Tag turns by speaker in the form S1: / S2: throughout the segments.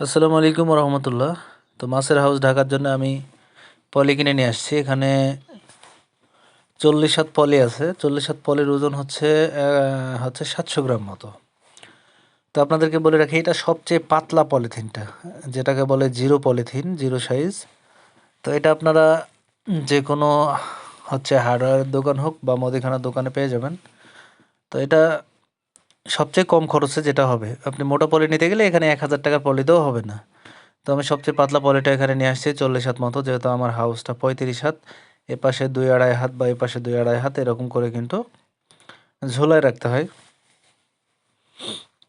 S1: আসসালামু আলাইকুম রহমতুল্লাহ তো মাছের হাউস ঢাকার জন্য আমি পলি কিনে নিয়ে আসছি। এখানে চল্লিশ হাত পলি আছে। চল্লিশ হাত পলির ওজন হচ্ছে হচ্ছে সাতশো গ্রাম মতো। তো আপনাদেরকে বলে রাখি, এটা সবচেয়ে পাতলা পলিথিনটা, যেটাকে বলে জিরো পলিথিন, জিরো সাইজ। তো এটা আপনারা যে কোনো হচ্ছে হার্ডওয়্যারের দোকান হোক বা মুদিখানার দোকানে পেয়ে যাবেন। তো এটা সবচেয়ে কম খরচে যেটা হবে, আপনি মোটা পলি নিতে গেলে এখানে এক হাজার টাকার পলিতেও হবে না। তো আমি সবচেয়ে পাতলা পলিটা এখানে নিয়ে আসছি চল্লিশ হাত মতো, যেহেতু আমার হাউসটা পঁয়ত্রিশ হাত, এ পাশে দুই আড়াই হাত বা এ পাশে দুই আড়াই হাত, এরকম করে কিন্তু ঝোলায় রাখতে হয়।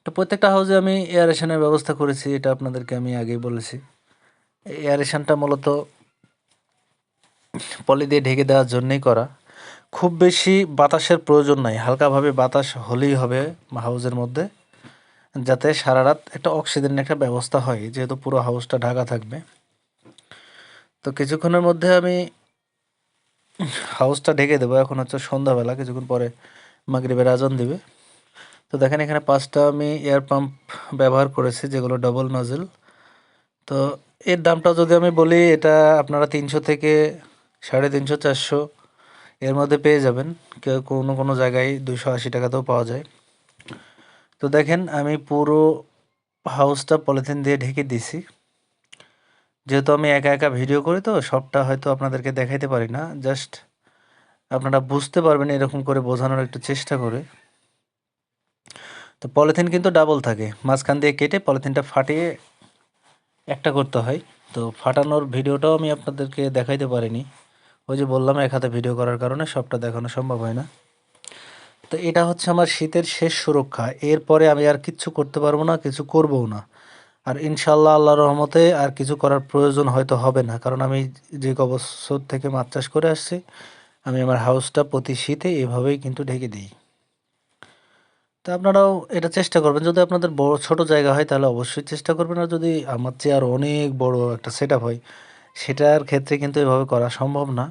S1: তো প্রত্যেকটা হাউসে আমি এয়ারেশনের ব্যবস্থা করেছি, এটা আপনাদেরকে আমি আগেই বলেছি। এয়ারেশনটা মূলত পলি দিয়ে ঢেকে দেওয়ার জন্যই করা। খুব বেশি বাতাসের প্রয়োজন নাই, হালকাভাবে বাতাস হলেই হবে হাউসের মধ্যে, যাতে সারা রাত একটা অক্সিজেনের একটা ব্যবস্থা হয়, যেহেতু পুরো হাউসটা ঢাকা থাকবে। তো কিছুক্ষণের মধ্যে আমি হাউসটা ঢেকে দেবো, এখন হচ্ছে সন্ধ্যাবেলা, কিছুক্ষণ পরে মাগরিবের আজান দিবে। তো দেখেন এখানে পাঁচটা আমি এয়ার পাম্প ব্যবহার করেছি, যেগুলো ডবল নজেল তো এর দামটা যদি আমি বলি, এটা আপনারা তিনশো থেকে সাড়ে তিনশো, চারশো এর মধ্যে পেয়ে যাবেন। কোনো কোনো জায়গায় দুশো আশি টাকাতেও পাওয়া যায়। তো দেখেন, আমি পুরো হাউসটা পলিথিন দিয়ে ঢেকে দিছি যেহেতু আমি একা একা ভিডিও করি তো, সবটা হয়তো আপনাদেরকে দেখাইতে পারি না। জাস্ট আপনারা বুঝতে পারবেন, এরকম করে বোঝানোর একটু চেষ্টা করে। তো পলিথিন কিন্তু ডাবল থাকে। মাঝখান দিয়ে কেটে পলিথিনটা ফাটিয়ে একটা করতে হয়। তো ফাটানোর ভিডিওটাও আমি আপনাদেরকে দেখাইতে পারিনি। ওই যে বললাম, এক হাতে ভিডিও করার কারণে সবটা দেখানো সম্ভব হয় না। তো এটা হচ্ছে আমার শীতের শেষ সুরক্ষা। এরপরে আমি আর কিচ্ছু করতে পারব না, কিছু করবও না। আর ইনশাল্লাহ আল্লাহ রহমতে আর কিছু করার প্রয়োজন হয়তো হবে না। কারণ আমি যে ক বছর থেকে মাছ চাষ করে আসছি, আমি আমার হাউসটা প্রতি শীতে এভাবেই কিন্তু ঢেকে দিই। তা আপনারাও এটা চেষ্টা করবেন। যদি আপনাদের বড়, ছোট জায়গা হয়, তাহলে অবশ্যই চেষ্টা করবেন। আর যদি আমার চেয়ে আর অনেক বড় একটা সেট হয়, সেটার ক্ষেত্রে কিন্তু এভাবে করা সম্ভব না।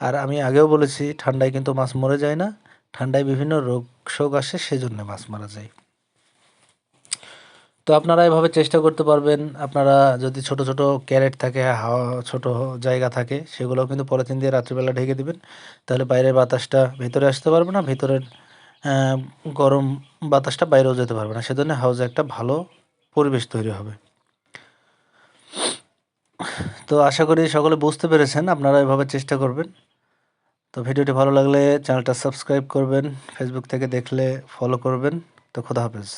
S1: আর আমি আগেও বলেছি, ঠান্ডায় কিন্তু মাছ মরে যায় না। ঠান্ডায় বিভিন্ন রোগ শোক আসে, সেজন্য মাছ মারা যায়। তো আপনারা এভাবে চেষ্টা করতে পারবেন। আপনারা যদি ছোট ছোট ক্যারেট থাকে, হাওয়া ছোট জায়গা থাকে, সেগুলোও কিন্তু পলিথিন দিয়ে রাত্রিবেলা ঢেকে দিবেন। তাহলে বাইরের বাতাসটা ভেতরে আসতে পারবে না, ভেতরের গরম বাতাসটা বাইরেও যেতে পারবে না। সেজন্য হাউসে একটা ভালো পরিবেশ তৈরি হবে। তো আশা করি সকলে বুঝতে পেরেছেন আপনারা এভাবে চেষ্টা করবেন। তো ভিডিওটি ভালো লাগলে চ্যানেলটা সাবস্ক্রাইব করবেন ফেসবুক থেকে দেখলে ফলো করবেন। তো খোদা হাফেজ।